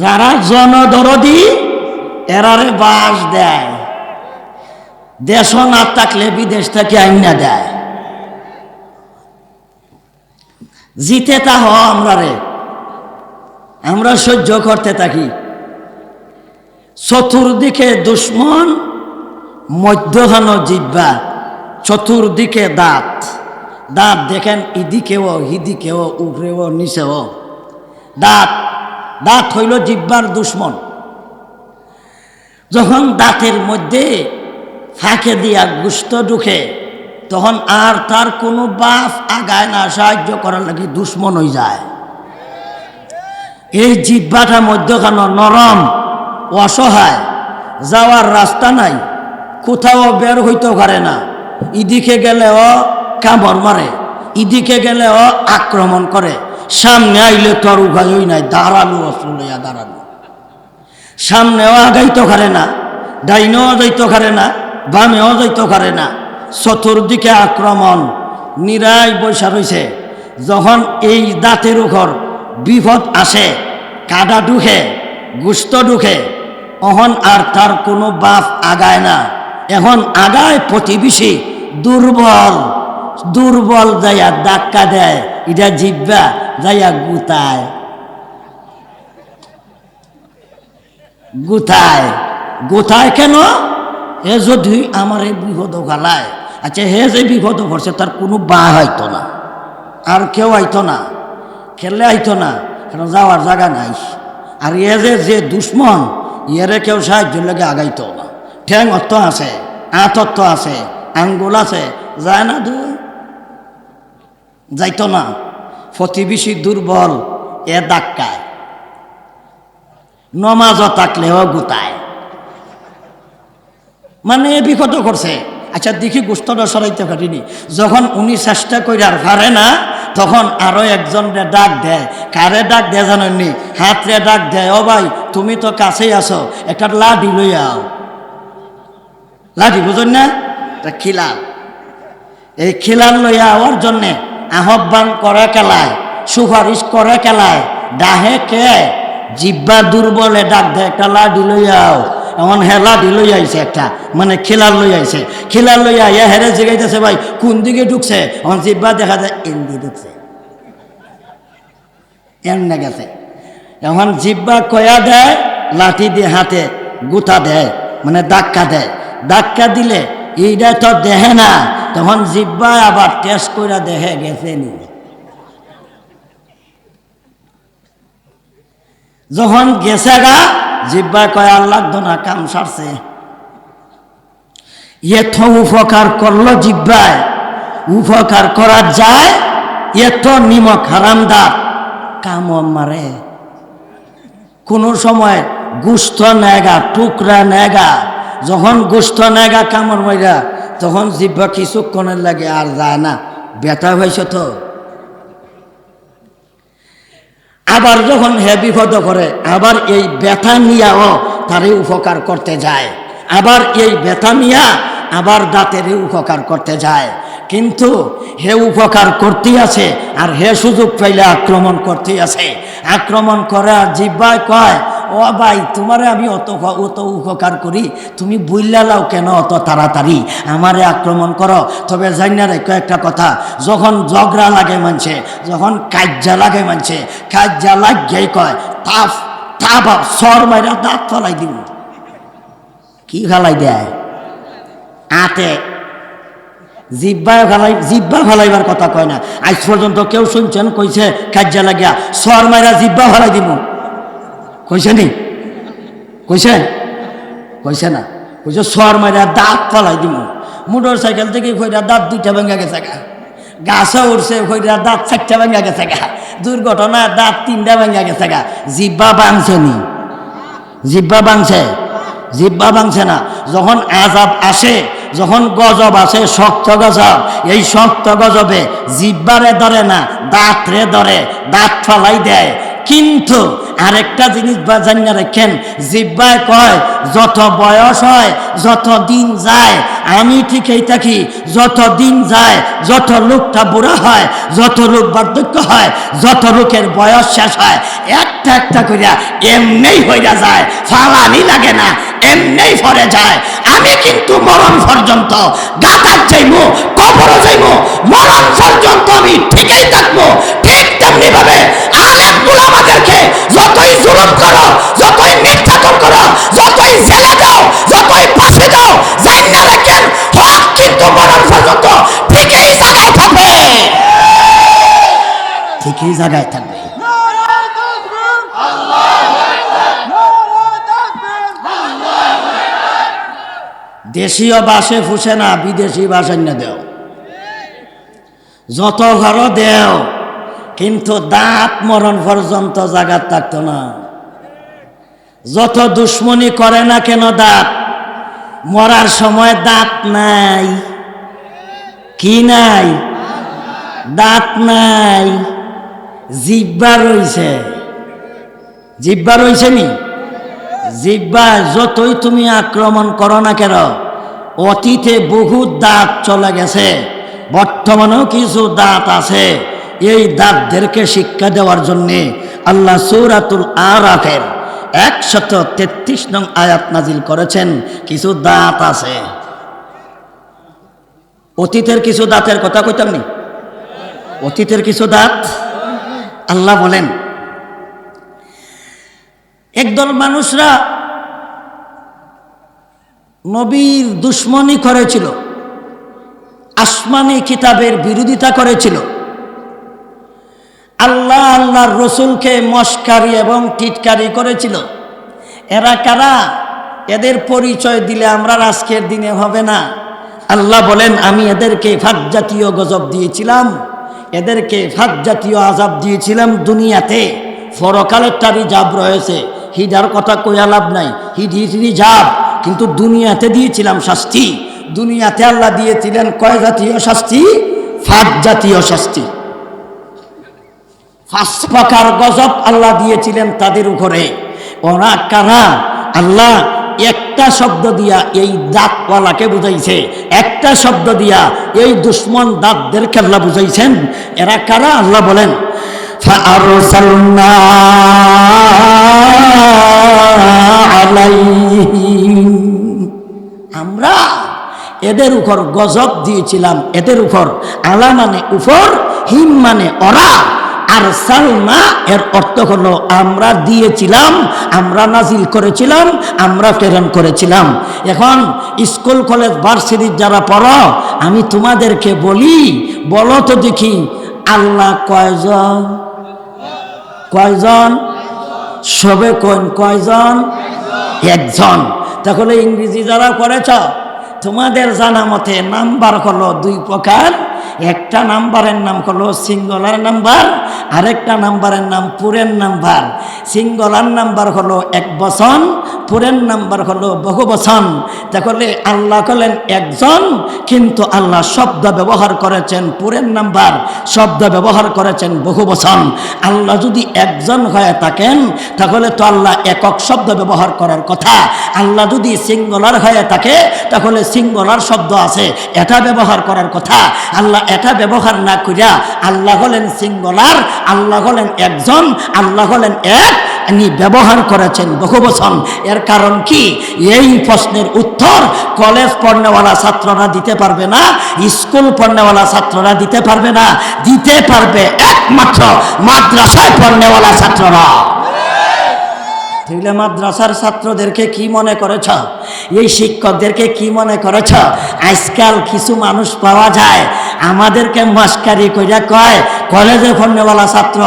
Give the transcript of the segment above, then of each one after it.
যারা জনদরদি, এরারে বাস দেয়। দেশ না থাকলে বিদেশ থেকে আইনা দেয়। জিতে তা হ আমরা রে। আমরা সহ্য করতে থাকি। চতুর্দিকে দুশ্মন মধ্যখান জিব্বা, চতুর্দিকে দাঁত। দাঁত দেখেন ইদিকেও হিদিকেও উপরেও, নিচেও। দাঁত। দাঁত হইল জিব্বার দুশ্মন। যখন দাঁতের মধ্যে ফাঁকে দিয়া গুস্ত ঢুকে, তখন আর তার কোনো বাপ আগায় না সাহায্য করার লাগি দুশ্মন হয়ে যায়। এই জিব্বাটা মধ্যখান নরম, অসহায়, যাওয়ার রাস্তা নাই, কোথাও বের হইতেও পারে না। ইদিকে গেলেও কামড় মারে ইদিকে গেলে ও আক্রমণ করে। সামনে আইলে তোর উভয়ই নাই দাঁড়ানো অস্ত্র লইয়া দাঁড়ানো সামনেও আগাইতে পারে না, ডাইনেও যাইতে পারে না, বামেও যাইতে পারে না। চতুর্দিকে আক্রমণ নিরাই বৈশা রয়েছে যখন এই দাঁতের উপর বিপদ আসে, কাদা ঢুকে, গুস্ত ঢুকে, অহন আর তার কোনো বাপ আগায় না। এখন আগায় প্রতিবেশী দুর্বল দুর্বল যাইয়া ধাক্কা দেয়, এটা জিব্বা। যাইয়া গুতায়। গুথায় গুথায় কেন? হে যদি আমার এই বিপদ গালায় আচ্ছা হে যে বিপদ করছে তার কোনো বা হইতো না। আর কেউ আইতো না। খেলে আইতো না। কেন যাওয়ার জায়গা নাই। আর এ যে যে দুশ্মন ইয়েরে কেউ সাহায্য লাগে আগাইতো না। ঠ্যাং অর্থ আছে, আঁত অর্থ আছে, আঙ্গুল আছে, যায় না দু যাইতো না। প্রতিবেশী দুর্বল, এ ডাক্কায় নমাজও থাকলেও গুতায় মানে এ বিকত করছে। আচ্ছা দেখি গোস্তটা সরাইতে পারিনি। যখন উনি চেষ্টা করে আর পারে না, তখন আরও একজন ডাক দেয়। কারে ডাক দেয় জানেননি? হাতরে ডাক দেয়, ও ভাই, তুমি তো কাছেই আছো, একটা লাঠি লই আও। লাঠি বুঝুন না? খিলাল। এই খিলাল লইয়া আওয়ার জন্যে আহ্বান করে কেলায়, সুপারিশ করে কেলায় ডাহে কে? জিব্বা দুর্বলে ডাক দেয় একটা লাডি লইয়াও এমন হ্যাঁ লাডি লই আইছে একটা মানে খেলার লই আইছে। খেলার লইয়া ইয়া হেরে জিগাইতেছে ভাই, কোন দিকে ঢুকছে? এমন জিব্বা দেখা যায় এন্দি ঢুকছে। এমনে গেছে। এখন জিব্বা কয়া দেয়? লাঠি দিয়ে হাতে গুতা দেয় মানে ধাক্কা দেয়। ধাক্কা দিলে এইটা তো দেহে না তখন জিব্বা আবার টেস্ট করে দেখে গেছে নি। যখন গেছে গা জিব্বা কয়, আল্লাহ দোনা কাম সারছে। এত উপকার করল জিব্বায়। উপকার করা যায়, এত নিমক হারামদার কাম মারে। কোন সময় গুস্ত নেগা, টুকরা নেগা, যখন গুস্ত নেগা, কামড় মাইরা তখন জিব্বা কিছুক্ষণের লাগে আর যায় না, ব্যথা হয়েছে তো। আবার যখন হে বিপদ করে আবার এই ব্যথা নিয়াও তারে উপকার করতে যায়। আবার এই ব্যথা নিয়া, আবার দাঁতের উপকার করতে যায়। কিন্তু হে উপকার করতেই আছে, আর হে সুযোগ পাইলে আক্রমণ করতেই আছে। আক্রমণ করে আর জিব্বায় কয় ও ভাই, তোমারে আমি অত অত উপকার করি। তুমি বুইল্লা লাও কেন অত তাড়াতাড়ি? আমারে আক্রমণ করো। তবে জানি রেখো একটা কথা। যখন ঝগড়া লাগে মানছে, যখন কাজ্যা লাগে মানছে কাজ্যা লাগিয়েই কয় তাপ তাপ সর মাইরা দাঁত ফলাই দিব কি ফেলাই দেয়? আতে। জিব্বায় ফেলাই, জিব্বা ফেলাইবার কথা কয় না। আজ পর্যন্ত কেউ শুনছেন, কইছে কাজ্যা লাগিয়া সর মাইরা জিব্বা ফেলাই দিব কইছে নি? কইছে? কইছে না। কইছে সর মাইরা দাঁত ফলাই দিব। মোটর সাইকেল থেকে কইরা দাঁত দুইটা ভেঙে গেছে গা। গাছে উঠছে কইরা দাঁত চারটা ভেঙে গেছে গা। দুর্ঘটনা, দাঁত তিনটা ভেঙে গেছে গা। জিব্বা বাংছে নি? জিব্বা বাংছে জিব্বা বাংছে না। যখন আজাব আসে, যখন গজব আসে, শক্ত গজব। এই শক্ত গজবে জিব্বারে ধরে না দাঁত রে ধরে, দাঁত ফালাই দেয়। কিন্তু আরেকটা জিনিস বা জানিয়ে রাখেন, জিব্বায় কয়, যত বয়স হয়, যত দিন যায়, আমি ঠিকই থাকি। যত দিন যায়, যত লোকটা বুড়া হয়, যত লোক বার্ধক্য হয়, যত লোকের বয়স শেষ হয়, একটা একটা করিয়া এমনি হইয়া যায়। ফালানি লাগে না এমনি ফরে যায়। আমি কিন্তু মরণ পর্যন্ত গাতার যাইমু কবর যাইমু, মরণ জায়গায় থাকবে। দেশীয় বাসে ফুসে না, বিদেশি বাসান্য দেও। যত ঘর দেও, কিন্তু দাঁত মরণ পর্যন্ত জাগাত থাকতো না। যত দুশ্মনী করে না কেন দাঁত, মরার সময় দাঁত নাই। কি নাই? দাঁত নাই। জিব্বা রইছে। জিব্বা রইছে নি? জিব্বা যতই তুমি আক্রমণ করো না কেন, অতীতে বহু দাঁত চলে গেছে, বর্তমানেও কিছু দাঁত আছে। এই দাঁতদেরকে শিক্ষা দেওয়ার জন্যে আল্লাহ সৌরাতুল আরাফের একশত তেত্রিশ নং আয়াত নাজিল করেছেন, কিছু দাঁত আছে। অতীতের কিছু দাঁতের কথা কইতাম নি? অতীতের কিছু দাঁত আল্লাহ বলেন, একদল মানুষরা নবীর দুশ্মনী করেছিল, আসমানি কিতাবের বিরোধিতা করেছিল। আল্লাহ আল্লাহর রসুলকে মস্কারি এবং টিটকারি করেছিল। এরা কারা? এদের পরিচয় দিলে আমরা আজকের দিনে হবে না। আল্লাহ বলেন, আমি এদেরকে ফাঁক জাতীয় গজব দিয়েছিলাম। এদেরকে ফাঁক জাতীয় আজাব দিয়েছিলাম দুনিয়াতে। ফরকালের তারি জাব রয়েছে। হিডার কথা কইয়া লাভ নাই। হিড হিড জাব। কিন্তু দুনিয়াতে দিয়েছিলাম শাস্তি। দুনিয়াতে আল্লাহ দিয়েছিলেন কয় জাতীয় শাস্তি? ফাঁক জাতীয় শাস্তি। পাঁচ প্রকার গজব আল্লাহ দিয়েছিলেন তাদের উপরে। ওরা কারা? আল্লাহ একটা শব্দ দিয়া এই দাঁতওয়ালাকে বুঝাইছে। একটা শব্দ দিয়া এই দুশ্মন দাঁতদের খেলা বুঝাইছেন। এরা কারা? আল্লাহ বলেন আমরা এদের উপর গজব দিয়েছিলাম। এদের উপর আলা মানে উপর হিম মানে অরা। আর সালমা এর অর্থ হলো আমরা দিয়েছিলাম, আমরা নাজিল করেছিলাম, আমরা প্রেরণ করেছিলাম। এখন স্কুল, কলেজ ভার্সিটির যারা পড়ো, আমি তোমাদেরকে বলি, বলো তো দেখি, আল্লাহ কয়জন? কয়জন? সবে কোন কয়জন? একজন। তাহলে ইংরেজি যারা করেছ, তোমাদের জানা মতে নাম্বার হলো দুই প্রকার। একটা নাম্বারের নাম হলো সিঙ্গলার নাম্বার আরেকটা নাম্বারের নাম পুরের নাম্বার। সিঙ্গলার নাম্বার হলো এক বছন পুরের নাম্বার হলো বহু বছন তাহলে আল্লাহ হলেন একজন, কিন্তু আল্লাহ শব্দ ব্যবহার করেছেন পুরের নাম্বার, শব্দ ব্যবহার করেছেন বহু বছন আল্লাহ যদি একজন হয়ে থাকেন, তাহলে তো আল্লাহ একক শব্দ ব্যবহার করার কথা। আল্লাহ যদি সিঙ্গলার হয়ে থাকে, তাহলে সিঙ্গলার শব্দ আছে, এটা ব্যবহার করার কথা। আল্লাহ এটা ব্যবহার না করিয়া আল্লাহ হলেন সিঙ্গলার আল্লাহ হলেন একজন, আল্লাহ হলেন এক, ইনি ব্যবহার করেছেন বহু বছর। এর কারণ কি? এই প্রশ্নের উত্তর কলেজ পড়নেওয়ালা ছাত্ররা দিতে পারবে না, স্কুল পড়নেওয়ালা ছাত্ররা দিতে পারবে না, দিতে পারবে একমাত্র মাদ্রাসায় পড়নেওয়ালা ছাত্ররা। তাহলে মাদ্রাসার ছাত্রদেরকে কি মনে করেছ? এই শিক্ষকদেরকে কি মনে করেছ? আজকাল কিছু মানুষ পাওয়া যায় আমাদেরকে মাস্কারি কইরা কয় কলেজে ফন্নেওয়ালা ছাত্র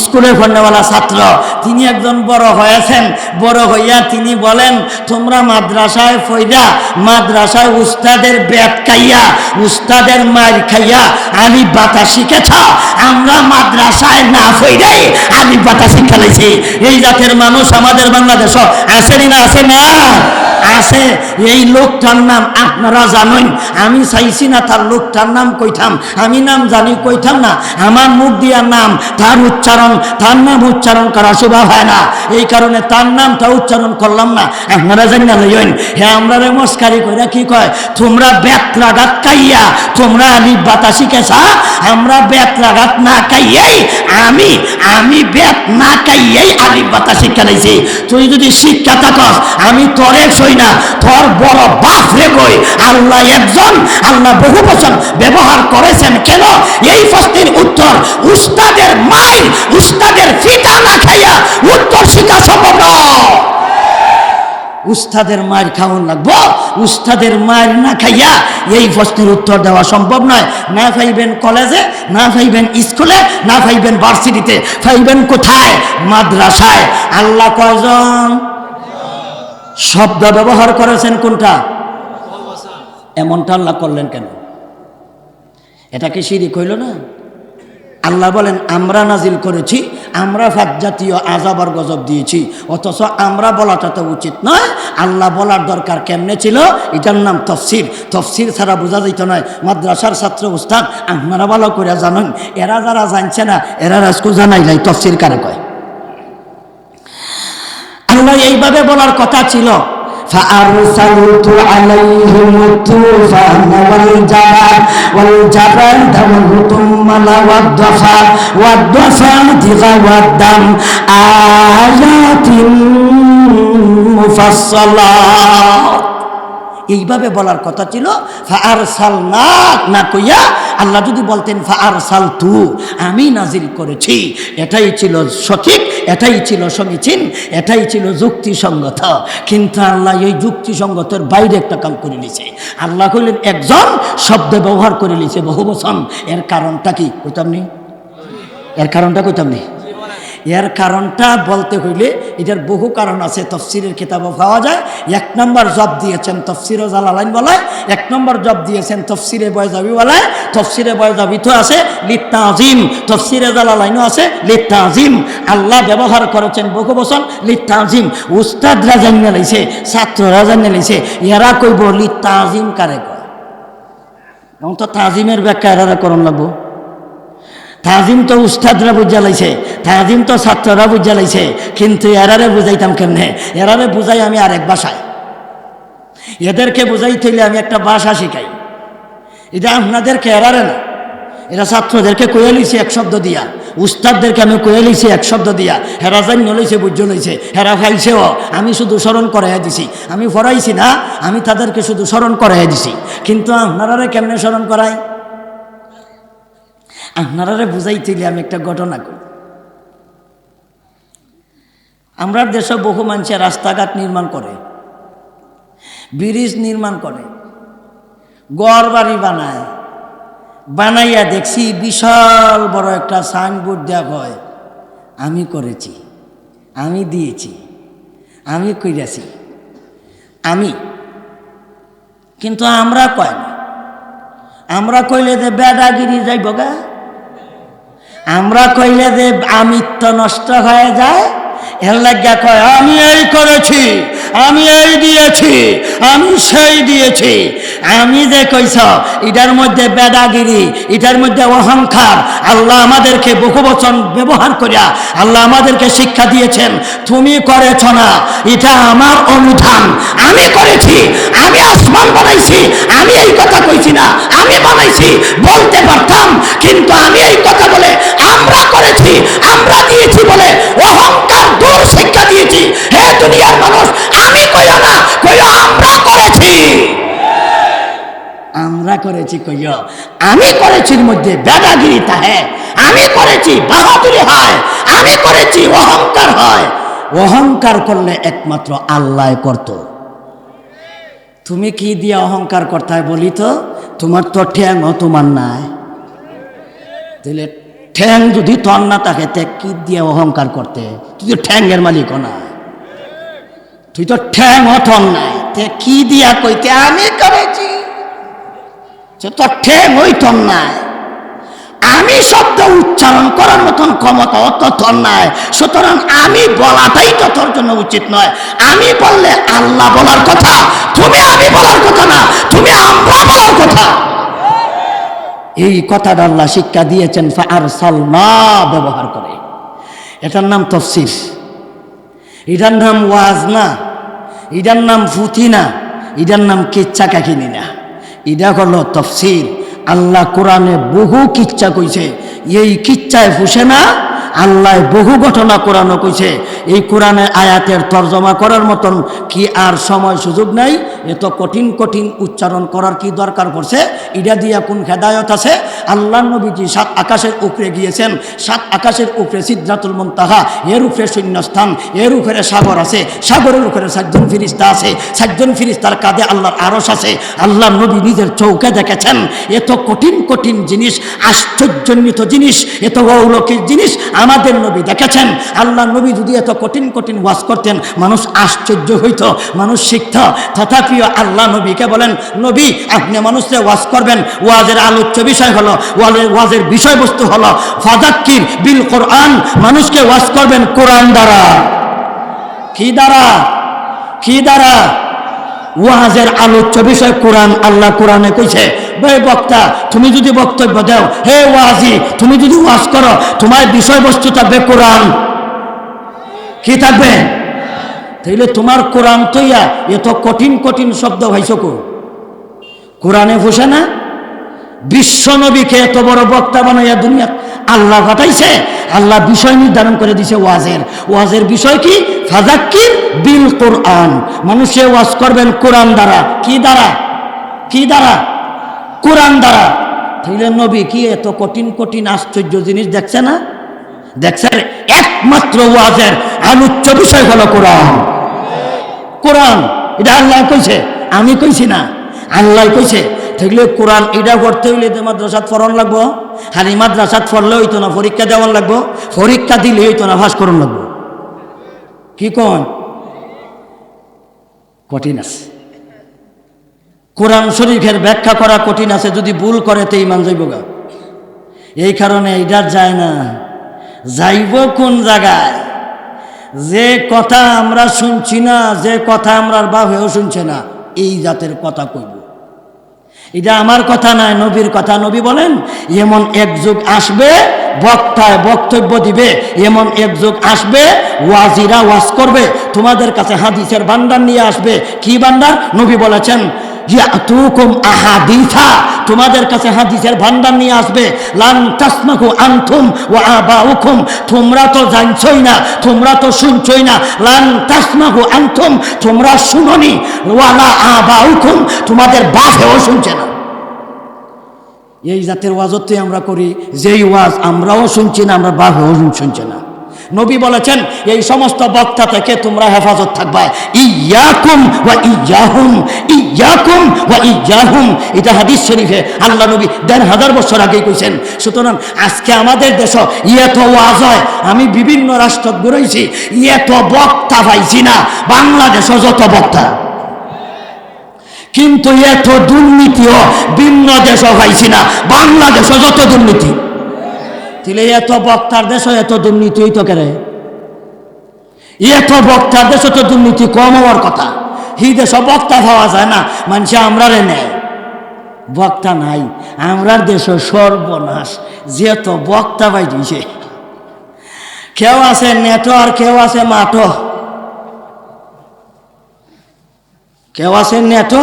স্কুলে ফন্নেওয়ালা ছাত্র, তিনি একজন বড় হয়েছেন। বড় হইয়া তিনি বলেন, তোমরা মাদ্রাসায় ফইরা, মাদ্রাসায় উস্তাদের ব্যাট খাইয়া, উস্তাদের মার খাইয়া, আমি বাতা শিখেছ আমরা মাদ্রাসায় না ফইরাই আমি বাতা শিক্ষা লাইছি এই জাতের মানুষ আমাদের বাংলাদেশ আসেনি না আসে না? আছে, এই লোকটার নাম আপনারা জানেন। আমি চাইছি না তার লোকটার নাম কইতাম। আমি নাম জানি কইতাম না। আমার মুখ দিয়া নাম, তার উচ্চারণ, তার নাম উচ্চারণ করা শোভা হয় না। এই কারণে তার নামটা উচ্চারণ করলাম না। আপনারা জানি না লইন হ্যাঁ আমরা রে মস্কারি কইরা কি কয়? তোমরা বেত্রাঘাত কাইয়া তোমরা আলিফ বাতা শিখেছা আমরা বেত্রাঘাত না কাইয়াই আমি আমি বেত না কাইয়াই আলিফ বাতা শিক্ষা লাইছি তুই যদি শিক্ষা থাকস, আমি তোরে সই না তোর বড় বাপ রে কই? আল্লাহ একজন, আল্লাহ বহু বছর ব্যবহার করেছেন। কেন? এই প্রশ্নের উত্তর উস্তাদের মাইল, উস্তাদের ফিতা না খাইয়া উত্তর শিক্ষা সম্ভব উস্তাদের মায়ের খাওয়ান লাগবো, উস্তাদের মায়ের না খাইয়া এই প্রশ্নের উত্তর দেওয়া সম্ভব নয়। না ফাইবেন কলেজে, না ফাইবেন স্কুলে, না ফাইবেন ভার্সিটিতে ফাইবেন কোথায়? মাদ্রাসায়। আল্লাহ কয়জন? শব্দ ব্যবহার করেছেন কোনটা? এমনটা আল্লাহ করলেন কেন? এটা কি শিরিক হইল না? আল্লাহ বলেন, আমরা নাজিল করেছি, আমরা ফাত জাতীয় আজাব আর গজব দিয়েছি, অথচ আমরা বলাটা তো উচিত নয়। আল্লাহ বলার দরকার কেমনে ছিল? এটার নাম তফসির। তফসির ছাড়া বোঝা যেত নয়। মাদ্রাসার ছাত্র উস্তাদ, আপনারা ভালো করে জানেন, এরা যারা জানছে না, এরা রাজকু জানাই নাই। তফসির কারে কয়? আল্লাহ এইভাবে বলার কথা ছিল فأرسلت عليهم الطوفان والجبال والجبال والرطمل والضفا والضفادع والدم آيات مفصلات এইভাবে বলার কথা ছিল ফার সাল না কইয়া আল্লাহ যদি বলতেন ফার সাল তু আমি নাজিল করেছি। এটাই ছিল সঠিক, এটাই ছিল সমীচীন, এটাই ছিল যুক্তিসঙ্গত। কিন্তু আল্লাহ এই যুক্তিসঙ্গতের বাইরে একটা কাম করে নিছে। আল্লাহ কইলেন একজন, শব্দ ব্যবহার করে নিছে বহু বছর এর কারণটা কি? কইতাম নি? এর কারণটা কইতাম নি? এর কারণটা বলতে হইলে এটার বহু কারণ আছে, তফসিরের কিতাবও পাওয়া যায়। এক নম্বর জব দিয়েছেন তফসিরে জালালাইন বলায়। এক নম্বর জব দিয়েছেন, তফসিরে বয়জাবি বলায়। তফসিরে বয়জাবি তো আছে লিপ্তা আজিম তফসিরে জালালাইনও আছে লিপ্তা আজিম আল্লাহ ব্যবহার করেছেন বহু বছর লিপ্তা আজিম উস্তাদরা জানিয়ে লাইছে, ছাত্ররা জানিয়ে লাইছে, এরা কইব লিপ্তা আজিম কারে কয়? এখন তো তাজিমের ব্যাখ্যা এরা করণ লাগবো। তাজিম তো উস্তাদরা বুঝালাইছে তাজিম তো ছাত্ররা বুঝা বুঝালাইছে কিন্তু এরারে বুঝাইতাম কেমনে? এরারে বুঝাই আমি আরেক ভাষায়। এদেরকে বুঝাইতে হইলে আমি একটা ভাষা শিখাই। এটা আপনাদেরকে এরারে না। এরা ছাত্রদেরকে কয়ে লইছে এক শব্দ দিয়া। উস্তাদদেরকে আমি কয়ে লইছি এক শব্দ দিয়া। হেরা জান্য লইছে বুঝ লইছে, হেরা খাইছেও আমি শুধু স্মরণ করাইয়া দিছি। আমি পড়াইছি না, আমি তাদেরকে শুধু স্মরণ করাইয়া দিছি। কিন্তু আপনারা কেমনে স্মরণ করাই? আপনারা বুঝাইতে গেলে আমি একটা ঘটনা করি আমরা দেশে বহু মানুষের রাস্তাঘাট নির্মাণ করে, ব্রিজ নির্মাণ করে গড় বাড়ি বানায়, বানাইয়া দেখছি বিশাল বড় একটা সাইনবোর্ড দেওয়া হয়, আমি করেছি, আমি দিয়েছি, আমি কইরাছি, আমি। কিন্তু আমরা কয় না? আমরা কইলে যে বেদাগিরি যাইব গা? আমরা কইলে যে আমিত্ব নষ্ট হয়ে যায়, এর লাগিয়া কয়, আমি এই করেছি, আমি এই দিয়েছি, আমি সেই দিয়েছি। আমি যে কইছ, এটার মধ্যে বেদাগিরি, এটার মধ্যে অহংকার, আল্লাহ আমাদেরকে বহু বচন ব্যবহার করিয়া আল্লাহ আমাদেরকে শিক্ষা দিয়েছেন। তুমি করেছ না, এটা আমার অনুধান। আমি করেছি, আমি আসমান বানাইছি, আমি এই কথা কইছি না, আমি বানাইছি, বলতে পারতাম, কিন্তু আমি এই কথা বলে আমরা করেছি, আমরা দিয়েছি বলে অহংকার দূর শিক্ষা দিয়েছি। হে দুনিয়ার মানুষ, আমি কইও না, কইও আমরা করেছি। আমরা করেছি কইও। আমি করেছির মধ্যে বেদাগিরি তাহে। আমি করেছি বাহাদুরি হয়। আমি করেছি অহংকার হয়। অহংকার করলে একমাত্র আল্লাহ করতো। তুমি কি দিয়ে অহংকার করতে বলি তো? তোমার তো ঠ্যাংও তোমার নাই। তাহলে ঠ্যাং যদি তোর না থাকে, তে কি দিয়ে অহংকার করতে? তুই তো ঠ্যাংয়ের মালিক না তুই তো ঠ্যাং অথন নাই। তে কি দিয়া কইতে? আমি করেছি। সে তোর ঠ্যাং ওই তোর নাই। আমি শব্দ উচ্চারণ করার মতন ক্ষমতা অত তোর নাই। সুতরাং আমি বলাটাই তো তোর জন্য উচিত নয়। আমি বললে আল্লাহ বলার কথা, তুমি আমি বলার কথা না, তুমি আমরা বলার কথা। এই কথাটা আল্লাহ শিক্ষা দিয়েছেন আর সালমা ব্যবহার করে। এটার নাম তফসির। এটার নাম ওয়াজ না। এটার নাম ফুতি না। এটার নাম কিচ্ছা কাহিনী না। এটা হলো তফসির আল্লাহ কোরআনে বহু কিচ্ছা কইছে। এই কিচ্ছায় ফুসে না, আল্লাহ বহু ঘটনা কোরআনও কইছে। এই কোরআনে আয়াতের তর্জমা করার মতন কি আর সময় সুযোগ নাই? এত কঠিন কঠিন উচ্চারণ করার কি দরকার পড়ছে? এটা দিয়া কোন হেদায়ত আছে? আল্লাহ নবীজি সাত আকাশের উপরে গিয়েছেন। সাত আকাশের উপরে সিদ্ধাতুল মন্তাহা, এর উপরে শূন্যস্থান, এর উপরে সাগর আছে। সাগরের উপরে সাতজন ফিরিস্তা আছে। সাতজন ফিরিস্তার কাঁধে আল্লাহর আরস আছে। আল্লাহ নবী নিজের চৌকে দেখেছেন। এত কঠিন কঠিন জিনিস, আশ্চর্যজনিত জিনিস, এত অলৌকিক জিনিস আমাদের নবী দেখেছেন। আল্লাহ নবী যদি এত কঠিন কঠিন ওয়াজ করতেন, মানুষ আশ্চর্য হইত, মানুষ শিখত। তথাপিও আল্লাহ নবীকে বলেন, নবী, আপনি মানুষকে ওয়াজ করবেন। ওয়াজের আলোচ্য বিষয় হলো ওয়াজের বিষয়বস্তু হলো ফাদাক্কির বিল কোরআন। মানুষকে ওয়াজ করবেন কোরআন দ্বারা। কি দ্বারা? কি দ্বারা? ওয়াজের আলোচ্য বিষয় কোরআন, আল্লাহ কোরআনে কইছে, বে বক্তা, তুমি যদি বক্তব্য দাও, হে ওয়াজি, তুমি যদি ওয়াজ করো, তোমার বিষয়বস্তু থাকবে কোরআন। কি থাকবে? তাইলে তোমার কোরআন তৈয়া, এত কঠিন কঠিন শব্দ ভাইছো কো? কোরআনে বসে না? বিশ্ব নবীকে এত বড় বক্তা বানাইয়া দুনিয়া আল্লাহ ঘটাইছে আল্লাহ বিষয় নির্ধারণ করে দিছে ওয়াজের। ওয়াজের বিষয় কি? ফাজাক্কির বিল কোরআন। মানুষে ওয়াজ করবেন কোরআন দ্বারা। কি দ্বারা? কি দ্বারা? কোরআন দ্বারা। তাইলে নবী কি এত কঠিন কঠিন, আশ্চর্য জিনিস দেখছে না? দেখছে একমাত্র ওয়াজের আলোচ্য বিষয় হলো কোরআন। কোরআন। এটা আল্লাহ কইছে, আমি কইছি না। আল্লাহ কইছে থাকলে কোরআন এটা পড়তে হইলে তো মাদ্রাসাত ফরন লাগবো। এই মাদ্রাসাত পড়লে হইতো না, পরীক্ষা দেওয়ার লাগবো। পরীক্ষা দিলে হইতো না ভাস করুন লাগবো। কি কন? কঠিন আছে। কোরআন শরীফের ব্যাখ্যা করা কঠিন আছে, যদি ভুল করে তো ইমান যাইব গা। এই কারণে এটা যায় না। যাইব কোন জায়গায়? যে কথা আমরা শুনছি না, যে কথা আমরা বাপেও শুনছে না, এই জাতের কথা কইব। এটা আমার কথা নয় নবীর কথা। নবী বলেন, এমন এক যুগ আসবে, বক্তায় বক্তব্য দিবে, এমন এক যুগ আসবে, ওয়াজিরা ওয়াজ করবে, তোমাদের কাছে হাদিসের ভান্ডার নিয়ে আসবে। কি ভান্ডার? নবী বলেছেন তোমাদের কাছে হাদিসের ভান্ডার নিয়ে আসবে। লান তাসমাকু আনতুম ওয়া আবাউকুম। তোমরা তো জানছই না, তোমরা তো শুনছই না। লান তাসমাকু আনতুম, তোমরা শুনোনি। ওয়ালা আবাউকুম, তোমাদের বাপেও শুনছে না। এই জাতের ওয়াজত্বই আমরা করি, যেই ওয়াজ আমরাও শুনছি না, আমরা বাপেও শুনছে না। নবী বলেছেন, এই সমস্ত বক্তা থেকে তোমরা হেফাজত থাকবা। ইয়াকুম ওয়া ইয়াহুম, ইয়াকুম ওয়া ইয়াহুম। এটা হাদিস শরীফে আল্লাহ নবী দেড় হাজার বছর আগেই কইছেন। সুতরাং আজকে আমাদের দেশ ইয়েত ওয়াজ হয়, আমি বিভিন্ন রাষ্ট্র ঘুরাইছি ইয়েত বক্তা পাইছি না, বাংলাদেশও যত বক্তা। কিন্তু এত দুর্নীতিও ভিন্ন দেশও পাইছি না, বাংলাদেশও যত দুর্নীতি। তাহলে এত বক্তার দেশ, এত দুর্নীতি হইতো কেরে? এত বক্তার দেশ তো দুর্নীতি কম হওয়ার কথা। হি দেশ বক্তা পাওয়া যায় না, মানুষ আমরারে নেয়। বক্তা নাই, আমরার দেশ সর্বনাশ। যেত বক্তা পাই দিছে কেউ আছে নেটো আর কেউ আছে মাটো কেউ আছে নেটো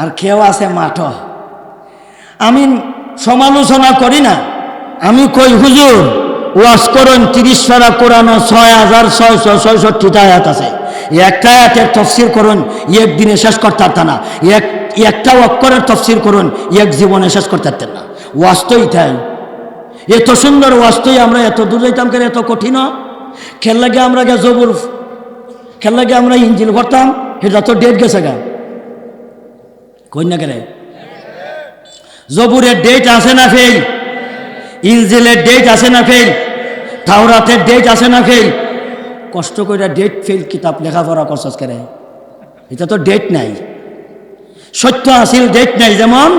আর কেউ আছে মাটো আমি সমালোচনা করি না। আমি কই, হুজুর, ওয়াজ করুন, তিরিশ সারা কোরআন ছয় হাজার ছয়শো ছয়ষট্টিটা আয়াত আছে। একটা আয়াতের তফসির করুন, এক দিনে শেষ করতে পারত না। এক, একটা অক্ষরের তফসির করুন, এক জীবনে শেষ করতে পারতেন না। ওয়াস্তই তাই এত সুন্দর ওয়াজ তোই আমরা এত দূর যাইতাম কেন? এত কঠিন। খেল লাগে আমরা গে জবুর, খেল লাগে আমরা ইঞ্জিল করতাম এটা তো ডেট গেছে গা। কন্যা কেন? জবুরের ডেট আছে না ফেল? ইনজেলের ডেট আছে না ফেল থাওরাতের ডেট আছে না ফেল কষ্ট করে ডেট ফেল কিতাব লেখাপড়া করছস কেন এটা তো ডেট নাই। সত্য আসিল ডেট নেই যেমন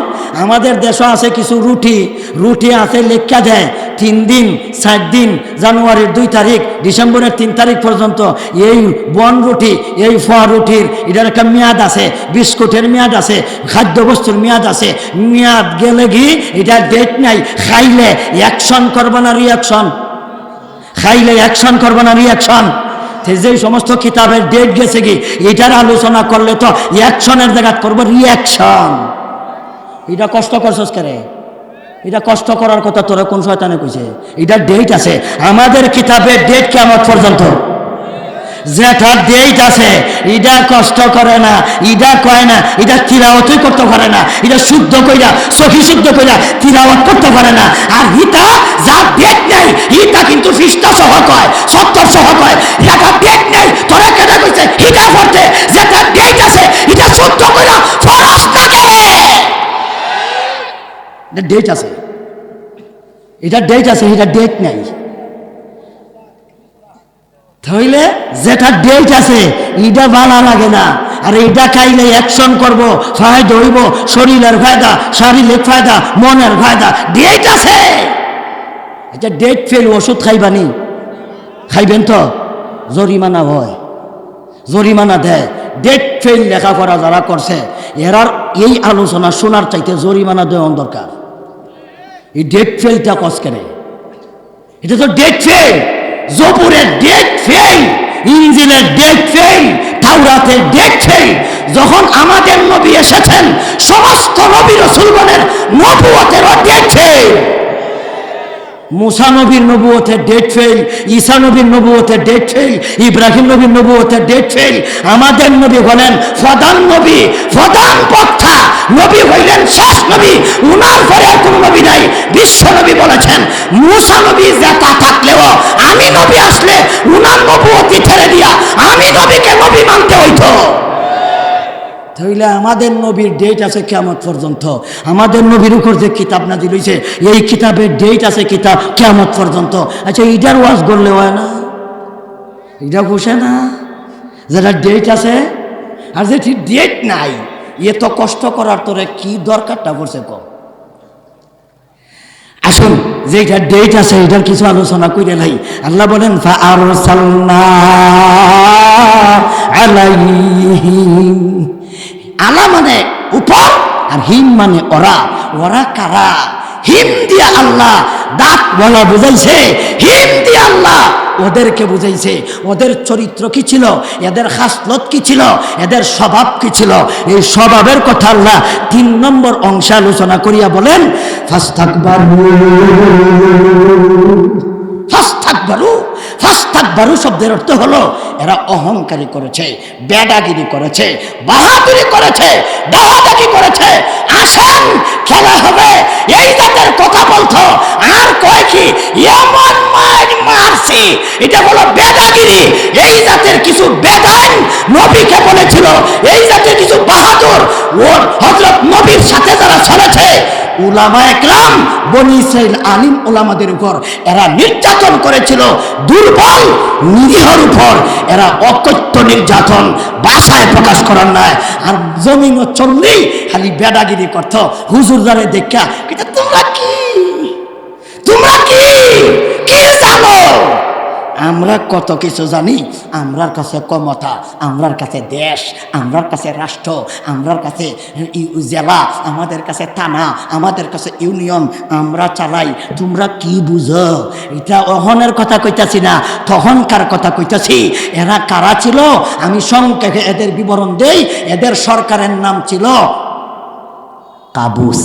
আমাদের দেশে আছে কিছু রুটি রুটি আছে লেখা দেয় তিন দিন, চার দিন, জানুয়ারির দুই তারিখ, ডিসেম্বরের তিন তারিখ পর্যন্ত এই বন রুটি, এই ফোয়া রুটির এটার একটা মেয়াদ আছে, বিস্কুটের মেয়াদ আছে, খাদ্যবস্তুর মেয়াদ আছে, মেয়াদ গেলে গি এটা ডেট নাই, খাইলে অ্যাকশন করবে না রিয়াকশন খাইলে অ্যাকশন করবে না রিয়াকশন যে সমস্ত কিতাবের ডেট গেছে কি, এটার আলোচনা করলে তো অ্যাকশনের জায়গা করব রিয়াকশন এটা কষ্ট করছস কেরে এটা কষ্ট করার কথা তোরা কোন শয়তানে কইছে? এটা ডেট আছে। আমাদের কিতাবের ডেট কেমন পর্যন্ত। যেটা ডেট আছে এটা কষ্ট করে না এটা কয় না এটা তিরাওয়াতই করতে পারে না এটা শুদ্ধ কইরা, সখী শুদ্ধ কইরা তিরাওয়াত করতে পারে না। আর হিতা যা ডেট নেই, হিতা কিন্তু ফিস্টা সহ কয়, সত্তর সহ কয় যেটা ডেট নেই, তোরা কেন কইছে, হিতা করতে যেটা ডেট আছে এটা শুদ্ধ কইরা থাকে এটা ডেট আছে, এটা ডেট আছে এটা ডেট নাই। তাহলে যেটা ডেট আছে, এটা ভালো লাগে না। আর এটা খাইলে অ্যাকশন করব, ফায়দা হইব, শরীরের ফায়দা, শারীরিক ফায়দা, মনের ফায়দা। ডেট আছে! এটা ডেট ফেল ওষুধ খাইবানি খাইবেন তো? জরিমানা হয়। জরিমানা দেয়। ডেট ফেল লেখা লেখাপড়া যারা করছে, এরার এই আলোচনা শোনার চাইতে জরিমানা দেওয়া দরকার। এই ডেট ফেলটা কস কেনে? এটা তো ডেট ফেল জবুরের ডেট ফেল ইঞ্জিনের ডেট ফেল তাওরাতের ডেট যখন আমাদের নবী এসেছেন, সমস্ত নবী রসুলগণের নবুয়তেরও ডেট ফেল মুসা নবীর নবুয়তের ডেট ফেল ঈসা নবীর নবুয়তের ডেট ফেল ইব্রাহিম নবীর নবুয়তের ডেট ফেল আমাদের নবী হলেন ফদান নবী ফদান পথা নবী হইলেন শেষ নবী, উনার পরে আর কোনো নবী নাই, বিশ্ব নবী বলেছেন, মুসা নবী জেতা থাকলেও আমি নবী আসলে উনার নবুয়তি ছেড়ে দিয়া আমি নবীকে নবী মানতে হইতো। তাইলে আমাদের নবীর ডেট আছে কেমন পর্যন্ত। আমাদের নবীর উপর যে কিতাব না দিলইছে এই কিতাবের ডেট আছে কিতাব কেমন পর্যন্ত। আচ্ছা এইটার ওয়াজ করলে হয় না? এটা বসে না? যেটা ডেট আছে, আর যেটি ডেট নাই, এ তো কষ্ট করার তোরে কি দরকারটা পড়ছে কম আসুন যেটা ডেট আছে, এটার কিছু আলোচনা করে নাই আল্লাহ বলেন আলাইহিম। আলা মানে উপর আর হিম মানে ওরা। ওরা কারা? হিম দিয়া আল্লাহ দাঁত বলা বুঝাইছে। হিম দিয়া আল্লাহ ওদেরকে বুঝাইছে। ওদের চরিত্র কি ছিল? এদের হাসলত কি ছিল? এদের স্বভাব কি ছিল? এই স্বভাবের কথা আল্লাহ তিন নম্বর অংশে আলোচনা করিয়া বলেন, ফাস্তাকবারু। ফাস্তাকবারু। ফাস্তাকবারু শব্দের অর্থ হলো, এরা অহংকারী করেছে বেডাগিরি করেছে, বাহাদুরি করেছে দাওয়াদাকি করেছে। আসেন, খেলা হবে। এই জাতের কথা বলতো আর কয় কি? এমন মার মারছি। এটা হলো বেদাগিরি। এই জাতের কিছু বেদান নবীকে বলেছিল, এই জাতের কিছু বাহাদুর। ওর হজরত নবীর সাথে যারা চলেছে উলামা একরাম, বনি ইসরাইল আলিম ওলামাদের উপর, এরা নির্যাতন করেছিল, দুর্বল নিরীহর উপর। এরা অকথ্য নির্যাতন বাসায় প্রকাশ করার নয় আর জমিন চললেই খালি বেডাগিরি করত। হুজুর দ্বারে দেখা কিন্তু তোমরা কি? তোমরা কি? কি জানো? আমরা কত কিছু জানি, আমরার কাছে ক্ষমতা, আমরার কাছে দেশ, আমরার কাছে রাষ্ট্র, আমরার কাছে জেলা, আমাদের কাছে থানা, আমাদের কাছে ইউনিয়ন, আমরা চালাই, তোমরা কি বুঝো? এটা অহনের কথা কইতাছি না, তখনকার কথা কইতাছি, এরা কারা ছিল? আমি সংক্ষেপে এদের বিবরণ দেই, এদের সরকারের নাম ছিল কাবুস।